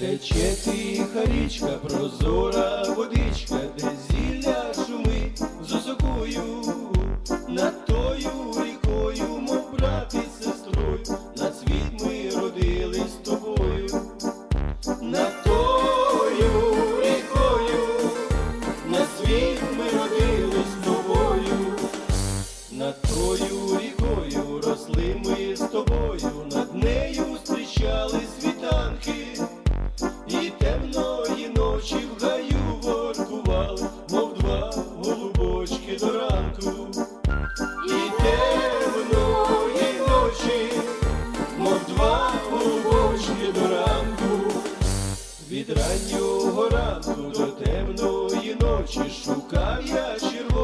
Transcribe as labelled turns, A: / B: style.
A: Тече тиха річка, прозора водичка, де зілля шумить з осокою, над тою рікою, мов брат і сестрою, на світ ми родились з тобою, над тою рікою, на світ ми родились з тобою, над тою рікою росли ми з тобою, над нею раннього ранку до темної ночі шукав я червоного.